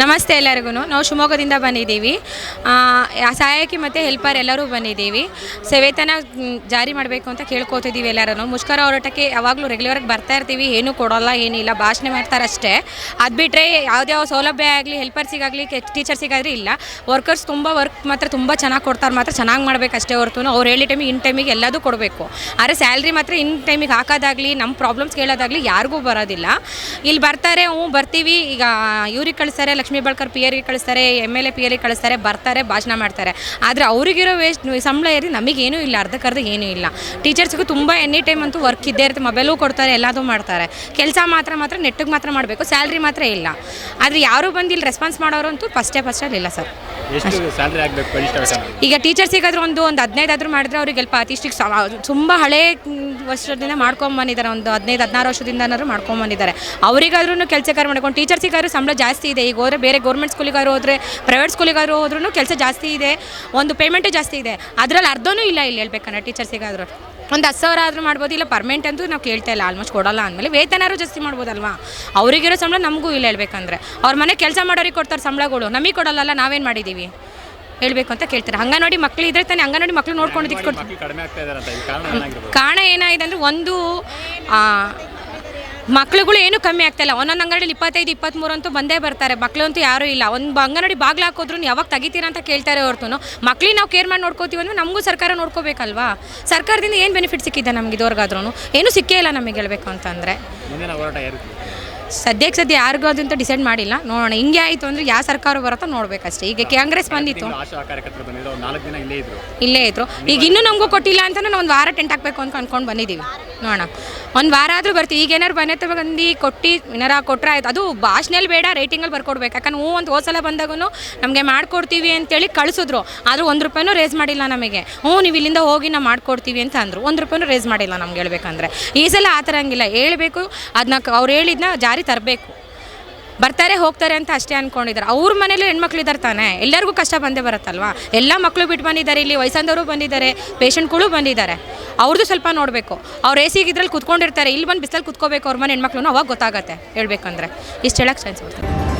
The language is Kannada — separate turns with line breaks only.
ನಮಸ್ತೆ ಎಲ್ಲರಿಗೂ. ನಾವು ಶಿವಮೊಗ್ಗದಿಂದ ಬಂದಿದ್ದೀವಿ. ಸಹಾಯಕಿ ಮತ್ತು ಹೆಲ್ಪರ್ ಎಲ್ಲರೂ ಬಂದಿದ್ದೀವಿ. ಸೇವೇತನ ಜಾರಿ ಮಾಡಬೇಕು ಅಂತ ಕೇಳ್ಕೊತಿದ್ದೀವಿ ಎಲ್ಲರೂ ಮುಷ್ಕರ ಹೋರಾಟಕ್ಕೆ ಯಾವಾಗಲೂ ರೆಗ್ಯುಲರಾಗಿ ಬರ್ತಾ ಇರ್ತೀವಿ. ಏನೂ ಕೊಡೋಲ್ಲ ಏನಿಲ್ಲ ಭಾಷಣ ಮಾಡ್ತಾರೆ ಅಷ್ಟೇ. ಅದು ಬಿಟ್ಟರೆ ಯಾವುದ್ಯಾವ ಸೌಲಭ್ಯ ಆಗಲಿ ಹೆಲ್ಪರ್ಸಿಗಾಗಲಿ ಟೀಚರ್ಸಿಗಾದ್ರೆ ಇಲ್ಲ. ವರ್ಕರ್ಸ್ ತುಂಬ ವರ್ಕ್ ಮಾತ್ರ ತುಂಬ ಚೆನ್ನಾಗಿ ಕೊಡ್ತಾರೆ ಮಾತ್ರ ಚೆನ್ನಾಗಿ ಮಾಡಬೇಕು ಅಷ್ಟೇ ಹೊರತು ಅವ್ರು ಹೇಳಿ ಟೈಮಿಗೆ ಇನ್ ಟೈಮಿಗೆ ಎಲ್ಲದೂ ಕೊಡಬೇಕು. ಆದರೆ ಸ್ಯಾಲ್ರಿ ಮಾತ್ರ ಇನ್ ಟೈಮಿಗೆ ಹಾಕೋದಾಗಲಿ ನಮ್ಮ ಪ್ರಾಬ್ಲಮ್ಸ್ ಕೇಳೋದಾಗಲಿ ಯಾರಿಗೂ ಬರೋದಿಲ್ಲ. ಇಲ್ಲಿ ಬರ್ತಾರೆ, ಹ್ಞೂ, ಬರ್ತೀವಿ. ಈಗ ಇವ್ರಿಗೆ ಕಳಿಸ್ತಾರೆ ಲಕ್ಷ್ಮೀ ಬಳ್ಕರ್ ಪಿ ಕಳಿಸ್ತಾರೆ ಎಂ ಎಲ್ ಎ ಪಿ ಕಳಿಸ್ತಾರೆ ಬರ್ತಾರೆ ಭಾಷಣ ಮಾಡ್ತಾರೆ. ಆದರೆ ಅವರಿಗಿರೋ ವೇಸ್ಟ್ ಸಂಬಳ ಏರಿ ನಮಗೇನೂ ಇಲ್ಲ ಅರ್ಧಕ್ಕರ್ಧ ಏನೂ ಇಲ್ಲ. ಟೀಚರ್ಸ್ಗೂ ತುಂಬ ಎನಿ ಟೈಮ್ ಅಂತೂ ವರ್ಕ್ ಇದ್ದೇ ಇರುತ್ತೆ ಮೊಬೈಲು ಕೊಡ್ತಾರೆ ಎಲ್ಲದೂ ಮಾಡ್ತಾರೆ. ಕೆಲಸ ಮಾತ್ರ ಮಾತ್ರ ನೆಟ್ಟಿಗೆ ಮಾತ್ರ ಮಾಡಬೇಕು ಸ್ಯಾಲ್ರಿ ಮಾತ್ರ ಇಲ್ಲ. ಆದರೆ ಯಾರು ಬಂದು ಇಲ್ಲಿ ರೆಸ್ಪಾನ್ಸ್ ಮಾಡೋರು ಅಂತೂ ಫಸ್ಟೇ ಫಸ್ಟಲ್ಲಿ ಇಲ್ಲ ಸರ್ ಈಗ ಟೀಚರ್ಸಿಗಾದ್ರೂ ಒಂದು ಒಂದು ಹದಿನೈದು ಆದರೂ ಮಾಡಿದ್ರೆ ಅವ್ರಿಗೆ ಸ್ವಲ್ಪ ಅತಿಷ್ಟಿಗೆ ತುಂಬ ಹಳೆ ವರ್ಷದಿಂದ ಮಾಡ್ಕೊಂಬಂದಿದ್ದಾರೆ ಒಂದು ಹದಿನೈದು ಹದಿನಾರು ವರ್ಷದಿಂದನಾದ್ರು ಮಾಡ್ಕೊಂಬಂದಿದ್ದಾರೆ ಅವರಿಗಾದ್ರೂ ಕೆಲಸ ಕಾರ್ಯ ಮಾಡ್ಕೊಂಡು ಟೀಚರ್ಸಿಗಾದ್ರೂ ಸಂಬಳ ಜಾಸ್ತಿ ಇದೆ ಈಗ ಹೋದ್ರೆ ಬೇರೆ ಗೌರ್ಮೆಂಟ್ ಸ್ಕೂಲಿಗಾದ್ರು ಹೋದರೆ ಪ್ರೈವೇಟ್ ಸ್ಕೂಲಿಗಾದ್ರು ಹೋದ್ರೂ ಕೆಲಸ ಜಾಸ್ತಿ ಇದೆ. ಒಂದು ಪೇಮೆಂಟು ಜಾಸ್ತಿ ಇದೆ. ಅದರಲ್ಲಿ ಅರ್ಧನೂ ಇಲ್ಲ ಇಲ್ಲಿ ಹೇಳ್ಬೇಕಂದ್ರೆ ಟೀಚರ್ಸಿಗಾದ್ರು ಒಂದು ಹತ್ತು ಸಾವಿರ ಆದರೂ ಮಾಡ್ಬೋದು ಇಲ್ಲ ಪರ್ಮೆಂಟ್ ಅಂತೂ ನಾವು ಕೇಳ್ತಾ ಇಲ್ಲ ಆಲ್ಮೋಸ್ಟ್ ಕೊಡಲ್ಲ ಅಂದಮೇಲೆ ವೇತನಾರು ಜಾಸ್ತಿ ಮಾಡ್ಬೋದಲ್ವಾ? ಅವರಿಗಿರೋ ಸಂಬಳ ನಮಗೂ ಇಲ್ಲ ಹೇಳ್ಬೇಕಂದ್ರೆ. ಅವ್ರ ಮನೆ ಕೆಲಸ ಮಾಡೋರಿಗೆ ಕೊಡ್ತಾರೆ ಸಂಬಳಗಳು ನಮಗೆ ಕೊಡಲ್ಲ ನಾವೇನು ಮಾಡಿದ್ದೀವಿ ಹೇಳಬೇಕು ಅಂತ ಕೇಳ್ತಾರೆ. ನೋಡಿ ಮಕ್ಳು ಇದ್ರೆ ತಾನೇ ಅಂಗನವಾಡಿ ಮಕ್ಳು ನೋಡ್ಕೊಂಡು
ಕಾರಣ
ಏನಾಗಿದೆ ಅಂದರೆ ಒಂದು ಮಕ್ಳುಗಳು ಏನು ಕಮ್ಮಿ ಆಗ್ತಾ ಇಲ್ಲ. ಒಂದೊಂದು ಅಂಗಡಿಯಲ್ಲಿ ಇಪ್ಪತ್ತೈದು ಇಪ್ಪತ್ತ್ಮೂರು ಅಂತೂ ಬಂದೇ ಬರ್ತಾರೆ. ಮಕ್ಳು ಅಂತೂ ಯಾರೂ ಇಲ್ಲ. ಒಂದು ಅಂಗನವಾಡಿ ಬಾಗ್ಲು ಹಾಕೋದ್ರು ಯಾವಾಗ ತೆಗಿತೀರಾ ಅಂತ ಕೇಳ್ತಾರೆ ಹೊರತು ಮಕ್ಳಿಗೆ ನಾವು ಕೇರ್ ಮಾಡಿ ನೋಡ್ಕೋತೀವಿ ಅಂದ್ರೆ ನಮಗೂ ಸರ್ಕಾರ ನೋಡ್ಕೋಬೇಕಲ್ವಾ? ಸರ್ಕಾರದಿಂದ ಏನು ಬೆನಿಫಿಟ್ ಸಿಕ್ಕಿದೆ ನಮ್ಗೆ ಇದುವರೆಗಾದ್ರೂ ಏನೂ ಸಿಕ್ಕೇ ಇಲ್ಲ ನಮಗೆ ಹೇಳಬೇಕು ಅಂತಂದರೆ. ಸದ್ಯಕ್ಕೆ ಸದ್ಯ ಯಾರಿಗೂ ಅದಂತ ಡಿಸೈಡ್ ಮಾಡಿಲ್ಲ. ನೋಡೋಣ ಹಿಂಗೆ ಆಯಿತು ಅಂದರೆ ಯಾವ ಸರ್ಕಾರ ಬರುತ್ತೋ ನೋಡ್ಬೇಕಷ್ಟೇ. ಈಗ ಕಾಂಗ್ರೆಸ್ ಬಂದಿತ್ತು. ಇಲ್ಲೇ ಇದ್ರು. ಈಗ ಇನ್ನೂ ನಮಗೂ ಕೊಟ್ಟಿಲ್ಲ ಅಂತ ನಾವು ಒಂದು ವಾರ ಟೆಂಟ್ ಹಾಕಬೇಕು ಅಂತ ಅನ್ಕೊಂಡು ಬಂದಿದ್ದೀವಿ. ನೋಡೋಣ. ಒಂದು ವಾರ ಆದರೂ ಬರ್ತೀವಿ ಈಗ ಏನಾರು ಬನ್ನಿ ಬಂದು ಕೊಟ್ಟು, ಏನಾರ ಕೊಟ್ಟರೆ ಆಯ್ತು. ಅದು ಭಾಷಣಲ್ಲಿ ಬೇಡ ರೇಟಿಂಗಲ್ಲಿ ಬರ್ಕೊಡ್ಬೇಕು. ಯಾಕಂದ್ರೆ ಹ್ಞೂ ಒಂದು ಹೋದ ಸಲ ಬಂದಾಗೂ ನಮಗೆ ಮಾಡ್ಕೊಡ್ತೀವಿ ಅಂತೇಳಿ ಕಳಿಸಿದ್ರು. ಆದರೂ ಒಂದು ರೂಪಾಯಿನೂ ರೇಸ್ ಮಾಡಿಲ್ಲ ನಮಗೆ. ಹ್ಞೂ, ನೀವು ಇಲ್ಲಿಂದ ಹೋಗಿ ನಾವು ಮಾಡ್ಕೊಡ್ತೀವಿ ಅಂತ ಅಂದರು. ಒಂದು ರೂಪಾಯಿನೂ ರೇಸ್ ಮಾಡಿಲ್ಲ ನಮ್ಗೆ ಹೇಳ್ಬೇಕಂದ್ರೆ. ಈ ಸಲ ಆ ಥರ ಹಂಗಿಲ್ಲ. ಹೇಳಬೇಕು ಅದನ್ನ ಅವ್ರು ಹೇಳಿದ್ನ ಜಾರಿ ತರಬೇಕು. ಬರ್ತಾರೆ, ಹೋಗ್ತಾರೆ ಅಂತ ಅಷ್ಟೇ ಅನ್ಕೊಂಡಿದ್ದಾರೆ ಅವ್ರ ಮನೇಲಿ ಹೆಣ್ಮಕ್ಳು ಇದ್ದಾರೆ ತಾನೆ? ಎಲ್ಲರಿಗೂ ಕಷ್ಟ ಬಂದೇ ಬರುತ್ತಲ್ವಾ? ಎಲ್ಲ ಮಕ್ಕಳು ಬಿಟ್ಟು ಬಂದಿದ್ದಾರೆ ಇಲ್ಲಿ, ವಯಸ್ಸಾದವರು ಬಂದಿದ್ದಾರೆ ಪೇಷಂಟ್ಗಳು ಬಂದಿದ್ದಾರೆ. ಅವ್ರದ್ದು ಸ್ವಲ್ಪ ನೋಡಬೇಕು. ಅವ್ರು ಎ ಸಿಗೆ ಇದ್ರಲ್ಲಿ ಕುತ್ಕೊಂಡಿರ್ತಾರೆ. ಇಲ್ಲಿ ಬಂದು ಬಿಸಿಲಲ್ಲಿ ಕುತ್ಕೋಬೇಕು ಅವ್ರ ಮನೆ ಹೆಣ್ಮಕ್ಳು ಅವಾಗ ಗೊತ್ತಾಗತ್ತೆ ಹೇಳ್ಬೇಕಂದ್ರೆ. ಇಷ್ಟು ಹೇಳಕ್ಕೆ ಚಾನ್ಸ್ ಬರ್ತದೆ